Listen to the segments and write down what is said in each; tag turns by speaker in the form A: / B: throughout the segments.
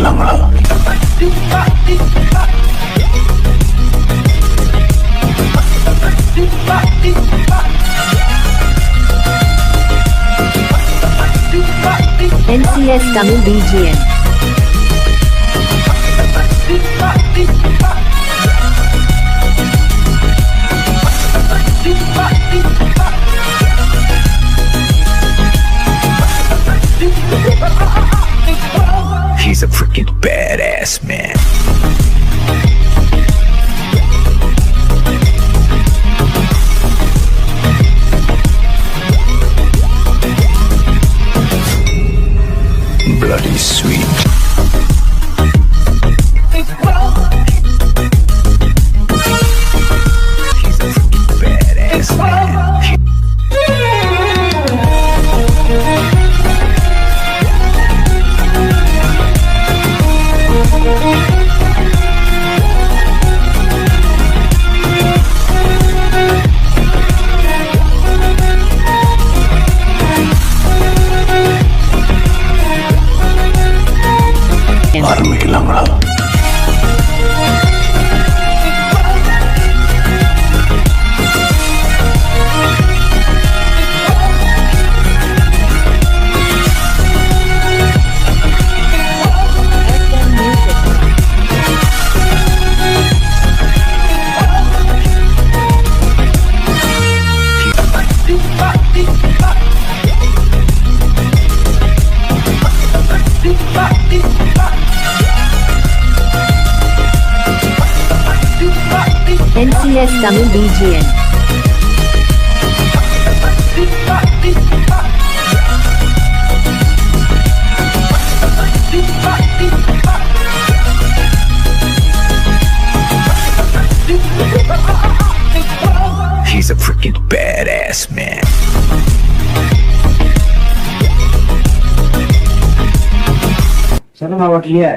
A: ஆரம்பிக்கலாங்களா
B: NCS Tamil BGM.
A: Yes, man. ஆரம்பிக்கலாங்களா
B: NCS Tamil BGM.
A: He's a freaking badass man.
C: Cinema ஹோட்டலையே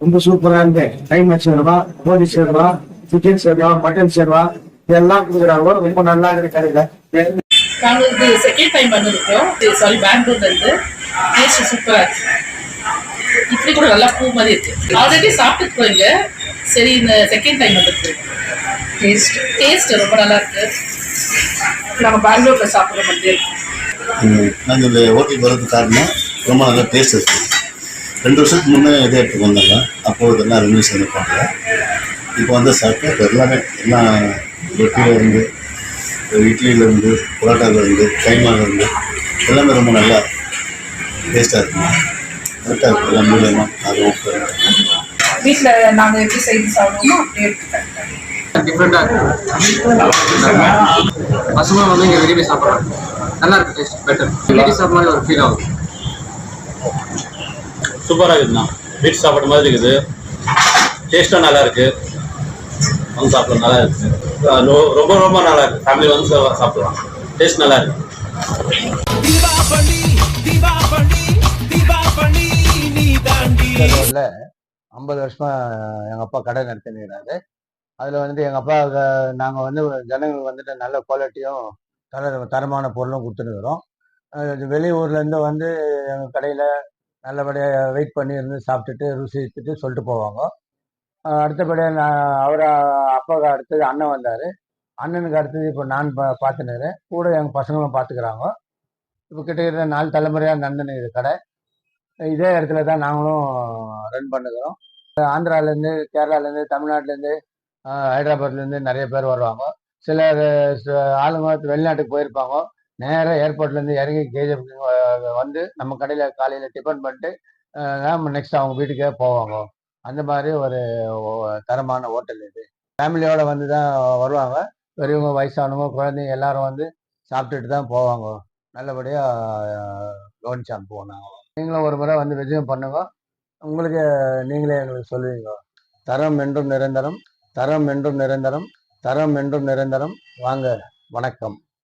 C: ரொம்ப சூப்பரா இருந்து டைமண்ட் சேர்வா கோழி சேர்வா சிக்கன் சேர்வா மட்டன் சேர்வா இதெல்லாம் கொடுக்குறாங்க. ரொம்ப நல்லா இருக்கு கடையில.
D: நாங்கள் இது செகண்ட் டைம் வந்திருக்கோம். சாரி பெங்களூர்ல இருந்து. டேஸ்ட் சூப்பராக இருக்கு. இட்லி கூட நல்லா பூ மாதிரி இருக்கு. ஆல்ரெடி சாப்பிட்டுருக்கோம் இங்க சரி இந்த செகண்ட் டைம் வந்திருக்கு. டேஸ்ட் டேஸ்ட் ரொம்ப நல்லா இருக்கு. நம்ம பெங்களூர்ல சாப்பிட்ற மாதிரி இருக்கு.
E: நாங்கள் இந்த ஹோட்டலுக்கு வரதுக்கு காரணம் ரொம்ப நல்லா டேஸ்ட் இருக்குது ரெண்டு வருஷத்துக்கு முன்னே இதே இடத்துக்கு வந்தாங்க. அப்போது இதெல்லாம் ரெண்டு சேர்ந்துருப்பாங்க இப்போ வந்து சாப்பிட்டு இப்போ எல்லாமே எல்லாம் ரொட்டியிலேருந்து இட்லியிலேருந்து புரோட்டாவிலேருந்து கைமாவிலேருந்து எல்லாமே ரொம்ப நல்லா டேஸ்ட்டாக இருக்குங்க கரெக்டாக இருக்குது எல்லாம் மூலியமாக அது
D: வீட்டில் நாங்கள் எப்படி செய்து சாப்பிடுவோமோ அப்படியே எடுத்துக்கிறேன்
F: டிஃப்ரெண்டாக இருக்கு. பசங்க வந்து இங்கே விரும்பி சாப்பிட்றாங்க. நல்லா இருக்கு டேஸ்ட் பெட்டர் வீட்டு சாப்பிட்ற மாதிரி ஒரு ஃபீல் ஆகுது
G: சூப்பராக இருக்குதுண்ணா. வீட்டு சாப்பாடு மாதிரி இருக்குது. டேஸ்ட்டும் நல்லா இருக்கு. வந்து சாப்பிட நல்லா இருக்கு. ரொம்ப ரொம்ப நல்லா இருக்கு. ஃபேமிலி வந்து சாப்பிடலாம். டேஸ்ட் நல்லா இருக்கு.
H: ஐம்பது வருஷமா எங்கள் அப்பா கடை நடத்தினாரு அதில் வந்துட்டு எங்கள் அப்பா நாங்கள் வந்து ஜனங்களுக்கு வந்துட்டு நல்ல குவாலிட்டியும் தர தரமான பொருளும் கொடுத்துருக்குறோம் வெளியூர்லேருந்து வந்து எங்கள் கடையில் நல்லபடியாக வெயிட் பண்ணி இருந்து சாப்பிட்டுட்டு ருசித்துட்டு சொல்லிட்டு போவாங்க. அடுத்தபடியாக நான் அவரை அப்பாவுக்கு அடுத்தது அண்ணன் வந்தார். அண்ணனுக்கு அடுத்தது இப்போ நான் பா பார்த்துனுக்கிறேன் கூட எங்கள் பசங்களும் பார்த்துக்கிறாங்க இப்போ கிட்டத்தட்ட நாலு தலைமுறையாக நடந்துன்னு இது கடை. இதே இடத்துல தான் நாங்களும் ரன் பண்ணுகிறோம். ஆந்திராலேருந்து கேரளாலேருந்து தமிழ்நாட்டிலேருந்து ஹைதராபாத்லேருந்து நிறைய பேர் வருவாங்க. சில ஆளுங்க வெளிநாட்டுக்கு போயிருப்பாங்க. நேராக ஏர்போர்ட்லேருந்து இறங்கி கேஜிஎஃப் வந்து நம்ம கடையில் காலையில் டிஃபன் பண்ணிட்டு நெக்ஸ்ட் அவங்க வீட்டுக்கே போவாங்க. அந்த மாதிரி ஒரு தரமான ஹோட்டல் இது. ஃபேமிலியோடு வந்து தான் வருவாங்க. பெரியவங்க வயசானவங்க குழந்தைங்க எல்லாரும் வந்து சாப்பிட்டுட்டு தான் போவாங்க. நல்லபடியாக கவனிச்சு அனுப்புவோம் நாங்கள் நீங்களும் ஒரு முறை வந்து விஜயம் பண்ணுங்க. உங்களுக்கு நீங்களே எங்களுக்கு சொல்லுவீங்க. தரம் என்றும் நிரந்தரம் தரம் என்றும் நிரந்தரம் தரம் என்றும் நிரந்தரம். வாங்க வணக்கம்.